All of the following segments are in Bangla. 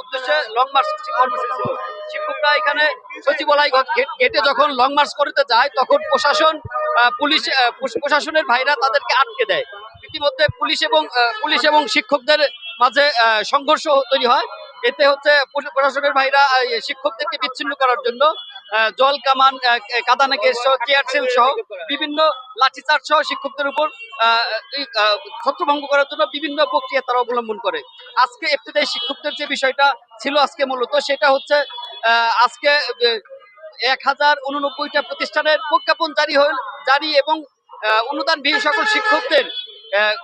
উদ্দেশ্যে লং মার্চ শিক্ষকরা এখানে সচিবালয় গেটে যখন লং মার্চ করতে যায়, তখন প্রশাসন পুলিশ প্রশাসনের ভাইরা তাদেরকে আটকে দেয়। ইতিমধ্যে পুলিশ এবং পুলিশ এবং শিক্ষকদের মাঝে সংঘর্ষ তৈরি হয়। এতে হচ্ছে প্রশাসনের ভাইরা শিক্ষকদেরকে বিচ্ছিন্ন করার জন্য জল কামান আহ, কাদানা গ্যাস সহ চেয়ার সেল সহ বিভিন্ন লাঠিচার্জ সহ শিক্ষকদের উপর ছত্রভঙ্গ করার জন্য বিভিন্ন প্রক্রিয়া তারা অবলম্বন করে। আজকে এফতেদায়ী শিক্ষকদের যে বিষয়টা ছিল আজকে মূলত সেটা হচ্ছে আজকে এক হাজার উননব্বইটা প্রতিষ্ঠানের প্রজ্ঞাপন জারি হল জারি এবং আহ, অনুদান বিহীন সকল শিক্ষকদের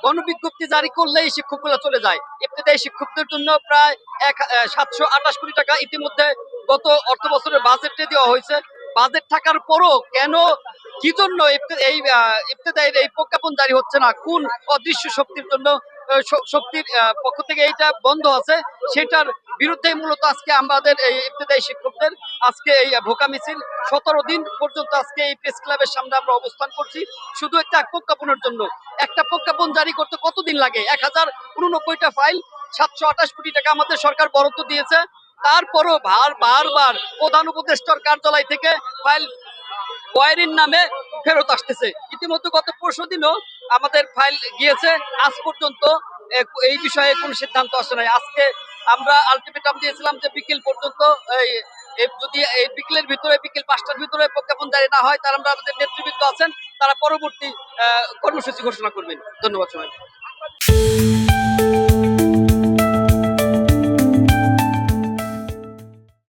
গণবিজ্ঞপ্তি জারি করলেই শিক্ষকগুলো চলে যায়। ইবতদায়ী শিক্ষকদের জন্য প্রায় এক সাতশো আঠাশ কোটি টাকা ইতিমধ্যে গত অর্থ বছরের বাজেটে দেওয়া হয়েছে। বাজেট থাকার পরও কেন কি জন্য এই আহ, ইবতেদায়ীর এই প্রজ্ঞাপন জারি হচ্ছে না? কোন অদৃশ্য শক্তির জন্য শক্তির পক্ষ থেকে এইটা বন্ধ আছে? সেটার বিরুদ্ধে মূলত আজকে আমাদের এই ইফতেদায়ী শিক্ষকদের আজকে এই ভোকা মিছিল, সতেরো দিন পর্যন্ত আজকে এই প্রেস ক্লাবের সামনে আমরা অবস্থান করছি। শুধু একটা প্রজ্ঞাপনের জন্য। একটা প্রজ্ঞাপন জারি করতে কতদিন লাগে? এক হাজার উননব্বইটা ফাইল সাতশো আঠাশ কোটি টাকা আমাদের সরকার বরাদ্দ দিয়েছে। তারপরও বার বারবার প্রধান উপদেষ্টার কার্যালয় থেকে ফাইল কোয়ারির নামে ফেরত আসতেছে। ইতিমধ্যে গত পরশু দিনও আমাদের ফাইল গিয়েছে। আজ পর্যন্ত এই বিষয়ে কোনো সিদ্ধান্ত আসে নাই। আজকে আমরা আলটিমেটাম দিয়েছিলাম যে বিকেল পর্যন্ত এই যদি এই বিকেলের ভিতরে, বিকেল পাঁচটার ভিতরে প্রজ্ঞাপন জারি না হয়, তাহলে আমরা আমাদের নেতৃবৃন্দ আছেন, তারা পরবর্তী কর্মসূচি ঘোষণা করবেন। ধন্যবাদ সবাই